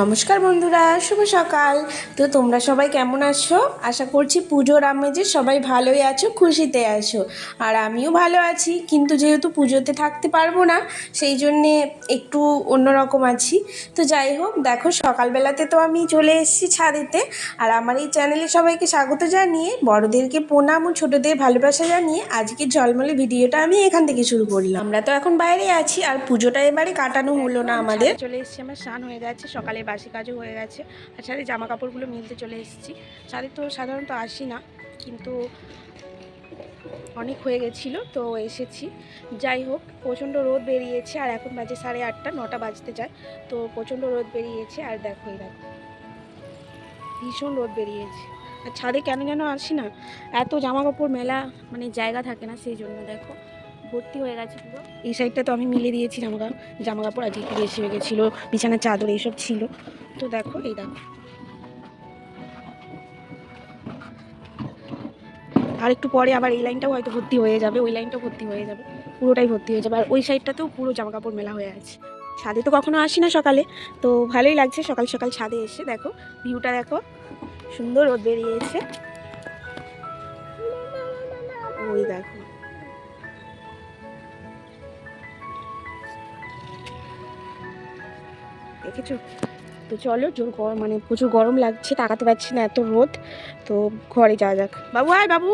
নমস্কার বন্ধুরা, শুভ সকাল। তো তোমরা সবাই কেমন আছো? আশা করছি পুজোর আমেজে সবাই ভালোই আছো, খুশিতে আছো। আর আমিও ভালো আছি, কিন্তু যেহেতু পুজোতে থাকতে পারব না, সেই জন্যে একটু অন্যরকম আছি। তো যাই হোক, দেখো সকালবেলাতে তো আমি চলে এসেছি ছাদেতে, আর আমার এই চ্যানেলে সবাইকে স্বাগত জানিয়ে, বড়দেরকে প্রণাম ও ছোটোদের ভালোবাসা জানিয়ে আজকের জলমলে ভিডিওটা আমি এখান থেকে শুরু করলাম। আমরা তো এখন বাইরে আছি, আর পুজোটা এবারে কাটানো হলো না আমাদের। চলে এসেছি আমার, স্নান হয়ে গেছে, সকালে বাসি কাজও হয়ে গেছে। আর সাথে জামা কাপড়গুলো মিলতে চলে এসেছি। সাথে তো সাধারণত আসি না, কিন্তু অনেক হয়ে গেছিল, তো এসেছি। যাই হোক, প্রচণ্ড রোদ বেরিয়েছে, আর এখন বাজে সাড়ে আটটা, নটা বাজতে যায়, তো প্রচণ্ড রোদ বেরিয়েছে, আর দেখো এই দেখো। ভীষণ রোদ বেরিয়েছে। আর ছাদে কেন যেন আসি না, এত জামা কাপড় মেলা মানে জায়গা থাকে না, সেই জন্য দেখো। ভর্তি হয়ে গেছে এই সাইডটা তো আমি মিলে দিয়েছি জামা জামা কাপড় আজকে একটু বেশি হয়ে গেছিল বিছানার চাদর এইসব ছিল। তো দেখো, এই দেখো। আর একটু পরে আবার এই লাইনটাও হয়তো ভর্তি হয়ে যাবে, ওই লাইনটাও ভর্তি হয়ে যাবে, পুরোটাই ভর্তি হয়ে যাবে। আর ওই সাইডটাতেও পুরো জামা কাপড় মেলা হয়ে আছে। ছাদে তো কখনো আসি না সকালে, তো ভালোই লাগছে সকাল সকাল ছাদে এসে। দেখো ভিউটা দেখো, সুন্দর রোদ বেরিয়েছে। ওই দেখো। দেখেছ? তো চলো, জোর গরম মানে প্রচুর গরম লাগছে, তাকাতে পারছি না এত রোদ। তো ঘরে যাওয়া যাক। বাবু, আয় বাবু!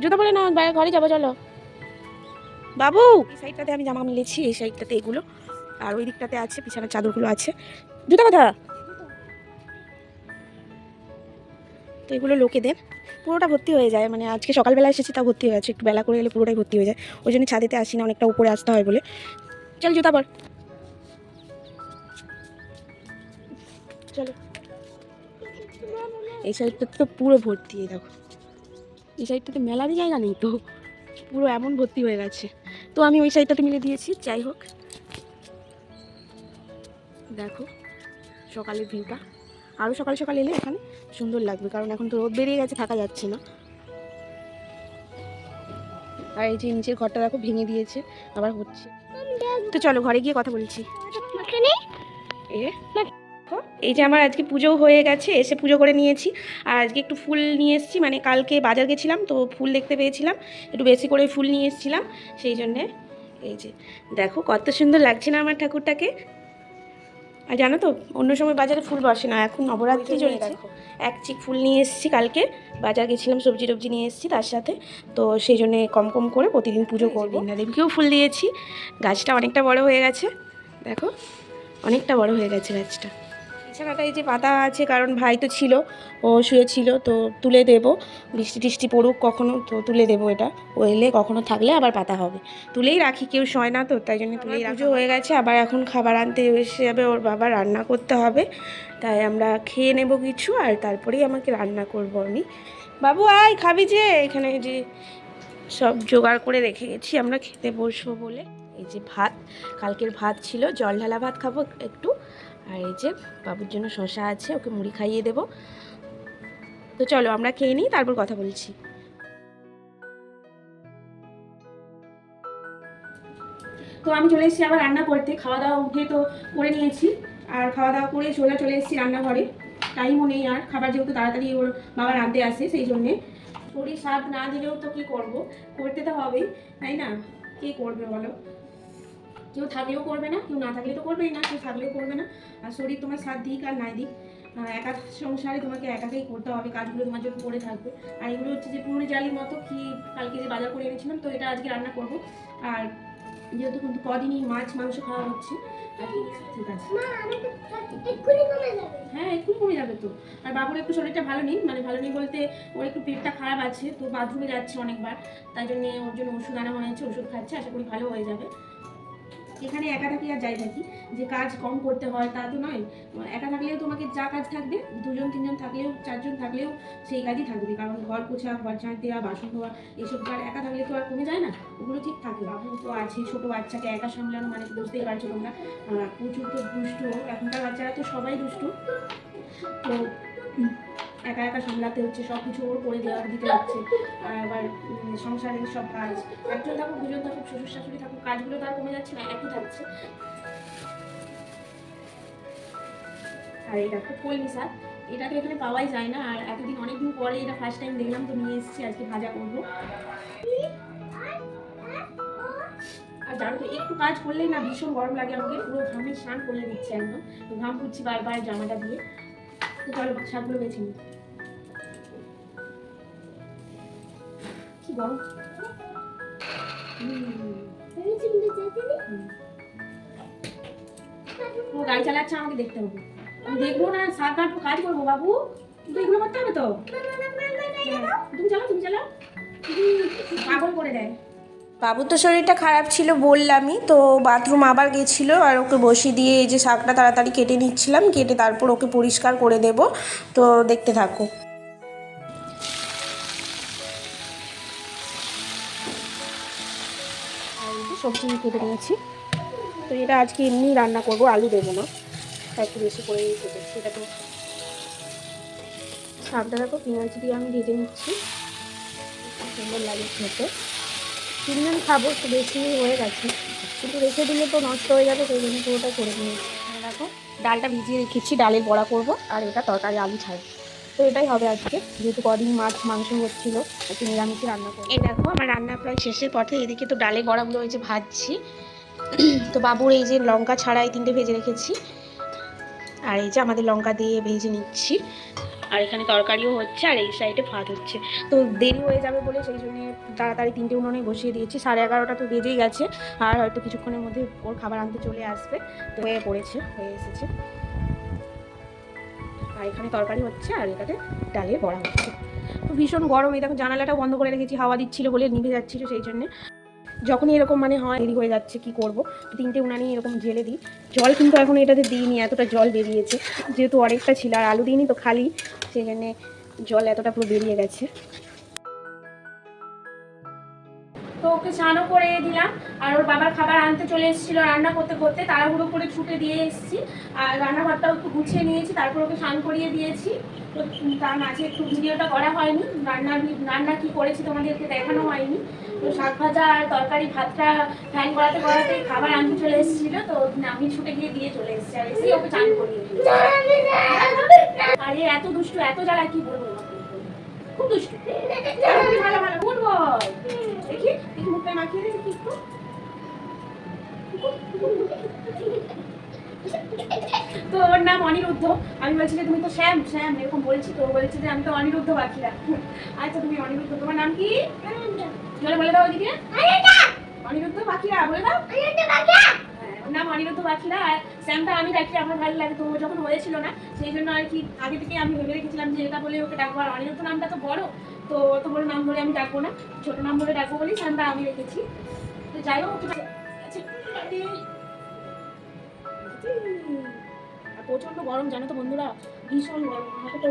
জুতো বলে না ঘরে যাব, চলো। বাবু! এই সাইডটাতে আমি জামা মিলেছি, এই সাইডটাতে এগুলো। আর ওই দিকটাতে আছে বিছানার চাদরগুলো আছে। জুতো কথা তো এগুলো লোকেদের পুরোটা ভর্তি হয়ে যায় মানে আজকে সকালবেলা এসেছি তা ভর্তি হয়ে আছে একটু বেলা করে গেলে পুরোটাই ভর্তি হয়ে যায়। ওই জন্য ছাদেতে আসি না অনেকটা উপরে আসতে হয় বলে। চল, জুতা পর। চলো। এই সাইডটা তো পুরো ভর্তি এই দেখো। এই সাইডটাতে মেলারই জায়গা নেই তো। পুরো এমন ভর্তি হয়ে গেছে। তো আমি ওই সাইডটাতে মিলে দিয়েছি যাই হোক। দেখো সকালের ভিউটা। আরও সকাল সকাল এলে এখানে সুন্দর লাগবে কারণ এখন তো রোদ বেরিয়ে গেছে থাকা যাচ্ছে না। আর এই যে নিচের ঘরটা দেখো ভেঙে দিয়েছে আবার হচ্ছে। তো চলো ঘরে গিয়ে কথা বলছি। এ? এই যে আমার আজকে পুজো হয়ে গেছে এসে পুজো করে নিয়েছি। আর আজকে একটু ফুল নিয়ে এসেছি মানে কালকে বাজার গেছিলাম তো ফুল দেখতে পেয়েছিলাম। একটু বেশি করে ফুল নিয়ে এসেছিলাম সেই জন্যে এই যে। দেখো কত সুন্দর লাগছে না আমার ঠাকুরটাকে। আর জানো তো অন্য সময় বাজারে ফুল বসে না এখন নবরাত্রি চলছে। এক চিক ফুল নিয়ে এসেছি কালকে বাজার গেছিলাম সবজি টবজি নিয়ে এসেছি তার সাথে। তো সেই জন্যে কম কম করে প্রতিদিন পুজো করব। দেবীকেও ফুল দিয়েছি গাছটা অনেকটা বড় হয়ে গেছে দেখো অনেকটা বড় হয়ে গেছে গাছটা। বিছানাটা এই যে পাতা আছে কারণ ভাই তো ছিল ও শুয়েছিল তো তুলে দেবো। বৃষ্টি টিষ্টি পড়ুক কখনো তো তুলে দেবো এটা। ও এলে কখনো থাকলে আবার পাতা হবে। তুলেই রাখি কেউ শয় না তো তাই জন্য তুলেই পুজো হয়ে গেছে আবার এখন খাবার আনতে এসে যাবে ওর বাবা রান্না করতে হবে। তাই আমরা খেয়ে নেব কিছু আর তারপরেই আমাকে রান্না করব আমি। বাবু আয় খাবি যে এখানে যে সব জোগাড় করে রেখে গেছি আমরা খেতে বসবো বলে। এই যে ভাত কালকের ভাত ছিল জল ঢালা ভাত খাব একটু। আর এই যে বাবুর জন্য শশা আছে, ওকে মুড়ি খাইয়ে দেবো। তো চলো আমরা খেয়ে নিই, তারপর কথা বলছি। তো আমি চলে এসেছি আবার রান্না করতে, খাওয়া দাওয়া উঠে তো করে নিয়েছি। আর খাওয়া দাওয়া করে সোজা চলে এসেছি রান্নাঘরে। টাইমও নেই আর, খাবার যেহেতু তাড়াতাড়ি ওর বাবা রাঁধতে আসে, সেই জন্যে। শরীর স্বাদ না দিলেও তো কী করব? করতে তো হবেই, তাই না? কে করবে বলো? কেউ থাকলেও করবে না কেউ না থাকলে তো করবেই না কেউ থাকলেও করবে না। আর শরীর তোমার সাথ দিক আর নাই দিক একা সংসারে তোমাকে একাকেই করতে হবে কাজগুলো তোমার জন্য পড়ে থাকবে। আর এগুলো হচ্ছে যে পুরনো জালির মতো কি কালকে যে বাজার করে এনেছিলাম তো এটা আজকে রান্না করব। আর যেহেতু কিন্তু কদিনই মাছ মাংস খাওয়া হচ্ছে ঠিক আছে। হ্যাঁ একটু কমে যাবে তো। আর বাবুর একটু শরীরটা ভালো নেই মানে ভালো নেই বলতে ওর একটু পেটটা খারাপ আছে তো বাথরুমে যাচ্ছে অনেকবার তাই জন্য ওর জন্য ওষুধ আনা হয়েছে ওষুধ খাচ্ছে আশা করি ভালো হয়ে যাবে। এখানে একা থাকি আর যাই থাকি। যে কাজ কম করতে হয় তা তো নয়। একা থাকলেও তোমাকে যা কাজ থাকবে, দুজন, তিনজন থাকলেও, চারজন থাকলেও সেই কাজই থাকবে। কারণ ঘর পোছা ঘর ঝাঁট দেওয়া, বাসন ধোয়া, এসব কাজ একা থাকলে তো আর কমে যায় না। ওগুলো ঠিক থাকে। বাবু তো আছে, ছোটো বাচ্চাকে একা সামলানো মানে বুঝতেই পারছ তোমরা? প্রচুর তো দুষ্টু। এখনকার বাচ্চারা তো সবাই দুষ্টু। তো একা একা সামলাতে হচ্ছে সব কিছু ওর করে দেওয়া, দিতে হচ্ছে। আর আবার সংসারের সব কাজ। একজন থাকুক, দুজন থাকুক, শ্বশুর শাশুড়ি থাকুক, কাজগুলো তার কমে যাচ্ছে না, একই থাকছে। আর এটা খুব কলমি শাক। এটা তো এখানে পাওয়াই যায় না, আর এতদিন অনেকদিন পরে এটা ফার্স্ট টাইম দেখলাম, তো নিয়ে এসেছি, আজকে ভাজা করব। আর জানো তো, একটু কাজ করলেই না ভীষণ গরম লাগে আমাকে, পুরো ঘামে স্নান করলে দিচ্ছে একদম। ঘাম পুচ্ছি বারবার জামাটা দিয়ে। তো চলো শাকগুলো বেছে নিই কি গরম। ও গাড়ি চালাচ্ছে আমাকে দেখতে হবে আমি দেখব না শাক কাটবো কাজ করব বাবু কিন্তু এগুলো করতে হবে তো হ্যাঁ। তুমি চালাও তুমি চালাও পাগল করে দেয় বাবুর তো শরীরটা খারাপ ছিল বললামই, তো বাথরুম আবার গেছিল আর ওকে বসিয়ে দিয়ে এই যে শাকটা তাড়াতাড়ি কেটে নিচ্ছিলাম, কেটে তারপর ওকে পরিষ্কার করে দেব, তো দেখতে থাকো। সবজি কেটে নিয়েছি, তো এটা আজকে এমনি রান্না করব, আলু দেবো না একটু বেশি করে এটা তো শাকটা দেখো, পেঁয়াজ দিয়ে আমি ভেজে নিচ্ছি, সুন্দর লাগে খেতে। তিনজন খাব বেশি হয়ে গেছে। কিন্তু রেখে দিলে তো নষ্ট হয়ে যাবে, সেই জন্য পুরোটা করে নিয়েছি দেখো, ডালটা ভিজিয়ে রেখেছি, ডালের বড়া করব, আর এটা তরকারি আলু ছাড় তো এটাই হবে আজকে, যেহেতু কদিন মাছ, মাংস হচ্ছিল, একটু নিরামিষই রান্না করব। এই দেখো, আমার রান্না প্রায় শেষের পথে, এদিকে তো ডালের বড়াগুলো হয়েছে ভাজছি। তো বাবুর এই যে লঙ্কা ছাড়া এই তিনটে ভেজে রেখেছি। আর এই যে আমাদের লঙ্কা দিয়ে ভেজে নিচ্ছি। আর এখানে তরকারিও হচ্ছে, আর এই সাইডে ভাত হচ্ছে। তো দেরি হয়ে যাবে বলে সেই জন্য তাড়াতাড়ি তিনটে উনুনে বসিয়ে দিয়েছি। সাড়ে এগারোটা তো বেজেই গেছে, আর হয়তো কিছুক্ষণের মধ্যে ওর খাবার আনতে চলে আসবে। তো হয়ে পড়েছে, হয়ে এসেছে। আর এখানে তরকারি হচ্ছে, আর এটাতে ডালের বড়া হচ্ছে। তো ভীষণ গরম, এই দেখো জানালাটাও বন্ধ করে রেখেছি, হাওয়া দিচ্ছিল বলে নিভে যাচ্ছিল সেই জন্যে। যখনই এরকম মানে হয়, দেরি হয়ে যাচ্ছে, কি করব? তো তিনটে উনানি এরকম জেলে দিই। জল কিন্তু এখন এটাতে দিইনি, এতটা জল বেরিয়েছে। যেহেতু অনেকটা ছিল আর আলু দিইনি তো খালি সেই জন্যে জল এতটা পুরো বেরিয়ে গেছে। ওকে স্নানও করে দিলাম। আর ওর বাবার খাবার আনতে চলে এসেছিল, রান্না করতে করতে। তাড়াহুড়ো করে ছুটে দিয়ে এসেছি। আর রান্নাঘরটাও একটু গুছিয়ে নিয়েছি, তারপর ওকে স্নান করিয়ে দিয়েছি। তো তার মাঝে একটু ভিডিওটা করা হয়নি। রান্না রান্না কি করেছি তোমাদেরকে দেখানো হয়নি। তো শাক ভাজা আর তরকারি, ভাতটা ফ্যান করাতে করাতে খাবার আনতে চলে এসেছিল। তো, আমি ছুটে গিয়ে দিয়ে চলে এসেছি। আর এসেই ওকে চান করিয়ে আরে এত দুষ্টু, এত জ্বালা কি বলব? খুব দুষ্টু। ভালো ভালো, গুড মুখে মাখিয়ে দেখি কি তো ওর নাম অনিরুদ্ধ। আমি বলছি যে তুমি তো শ্যাম শ্যাম এরকম বলছি তো বলছি যে আমি তো অনিরুদ্ধ পাখিরা আচ্ছা তুমি অনিরুদ্ধ। তোমার নাম কি? জলে বলে দাও দিদি অনিরুদ্ধ। বাকিরা বলে দাও। অনিরুদ্ধ ওর নাম অনিরুদ্ধ পাখিরা আর শ্যামটা আমি রাখি আমার ভালো লাগে তো যখন হয়েছিল না সেই জন্য আর কি আগে থেকে আমি ভেবে রেখেছিলাম যে এটা বলে ওকে ডাকবো। আর অনিরুদ্ধ নামটা তো বড় তো অত বড় নাম ধরে আমি ডাকবো না ছোট নাম ধরে ডাকবো বলেই শ্যামটা আমি রেখেছি। তো যাই হোক আচ্ছা, প্রচণ্ড গরম জানো তো বন্ধুরা ভীষণ গরম আমাকে তো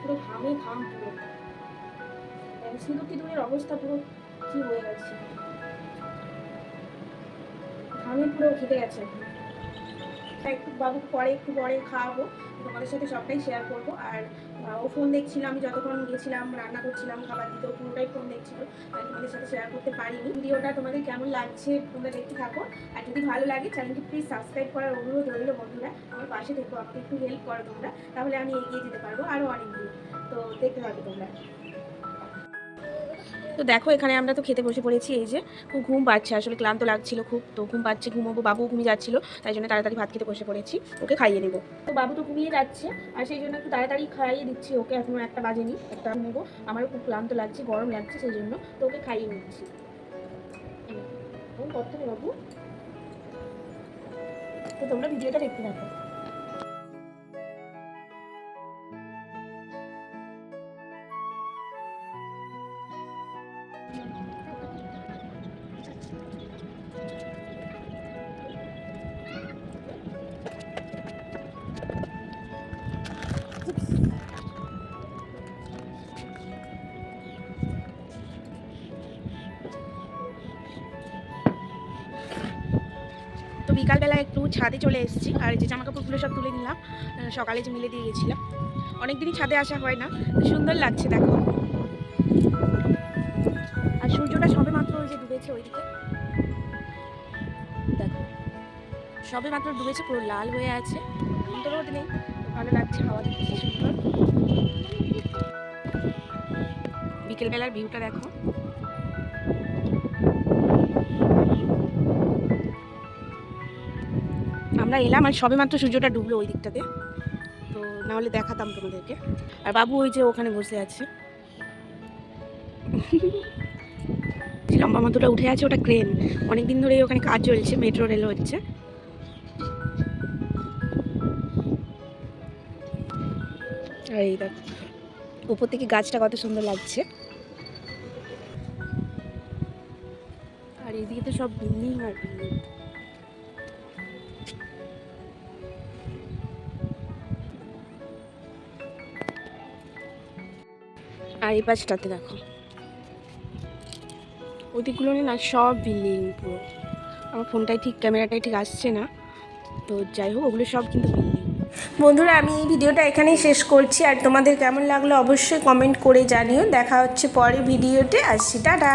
পুরো ঘামে ঘাম পুরো। সিঁদুর টিঁদুরের অবস্থা পুরো কি হয়ে গেছে? ঘামে পুরো খেতে গেছে। একটু বাবু পরে একটু পরে খাওয়াবো। তোমাদের সাথে সবটাই শেয়ার করব। আর ও ফোন দেখছিল, আমি যতক্ষণ গেছিলাম, রান্না করছিলাম, খাবার দিতে পুরোটাই ফোন দেখছিল। তাই তোমাদের সাথে শেয়ার করতে পারিনি। ভিডিওটা তোমাদের কেমন লাগছে, তোমরা দেখতে থাকো। আর যদি ভালো লাগে চ্যানেলটি প্লিজ সাবস্ক্রাইব করার অনুরোধ রইল বন্ধুরা। আমার পাশে থেকো, আমাকে একটু হেল্প করো তোমরা। তাহলে আমি এগিয়ে যেতে পারব আরও অনেক দূর তো দেখতে থাকো তোমরা। তো দেখো, এখানে আমরা তো খেতে বসে পড়েছি, এই যে খুব ঘুম পাচ্ছে, আসলে ক্লান্ত লাগছিল খুব, তো ঘুম পাচ্ছে, ঘুমোবো বাবু ঘুমিয়ে যাচ্ছিল, তাই জন্য তাড়াতাড়ি ভাত খেতে বসে পড়েছি, ওকে খাইয়ে নেব। তো বাবু তো ঘুমিয়ে যাচ্ছে, আর সেই জন্য একটু তাড়াতাড়ি খাইয়ে দিচ্ছি ওকে, এখনও একটা বাজেনি, একটা নেব আমারও খুব ক্লান্ত লাগছে, গরম লাগছে, সেই জন্য তো ওকে খাইয়ে নিচ্ছি। কত বাবু? তো তোমরা ভিডিওটা দেখতে থাকো। বিকালবেলা একটু ছাদে চলে এসেছি। আর যে জামা কাপড়গুলো সব তুলে নিলাম। সকালে যে মিলে দিয়ে গেছিলাম। অনেকদিনই ছাদে আসা হয় না। সুন্দর লাগছে, দেখো। আর সূর্যটা সবে মাত্র ওই যে ডুবেছে ওইদিকে। দেখো। সবে মাত্র ডুবেছে, পুরো লাল হয়ে আছে। তো রোদ নেই ভালো লাগছে, হাওয়া দিচ্ছে, সুন্দর। বিকেলবেলার ভিউটা দেখো। আমরা এলাম আর সবে মাত্র সূর্যটা ডুবলো ওই দিকটাতে। তো না হলে দেখাতাম তোমাদেরকে। আর বাবু ওই যে ওখানে বসে আছে। লম্বা মতোটা উঠে আছে, ওটা ক্রেন। অনেক দিন ধরেই ওখানে কাজ চলছে, মেট্রো রেল হচ্ছে। আর এই দেখ, উপর থেকে গাছটা কত সুন্দর লাগছে। আর এদিকে তো সব বিল্ডিং আর বিল্ডিং। আর এই পাশটাতে দেখো। ওদিকগুলো না সব বিল্ডিং পুরো। আমার ফোনটাই ঠিক, ক্যামেরাটাই ঠিক আসছে না। তো যাই হোক, ওগুলো সব কিন্তু বিল্ডিং। বন্ধুরা, আমি এই ভিডিওটা এখানেই শেষ করছি। আর তোমাদের কেমন লাগল অবশ্যই কমেন্ট করে জানিও। দেখা হচ্ছে পরে ভিডিওতে। আসছি, টাটা।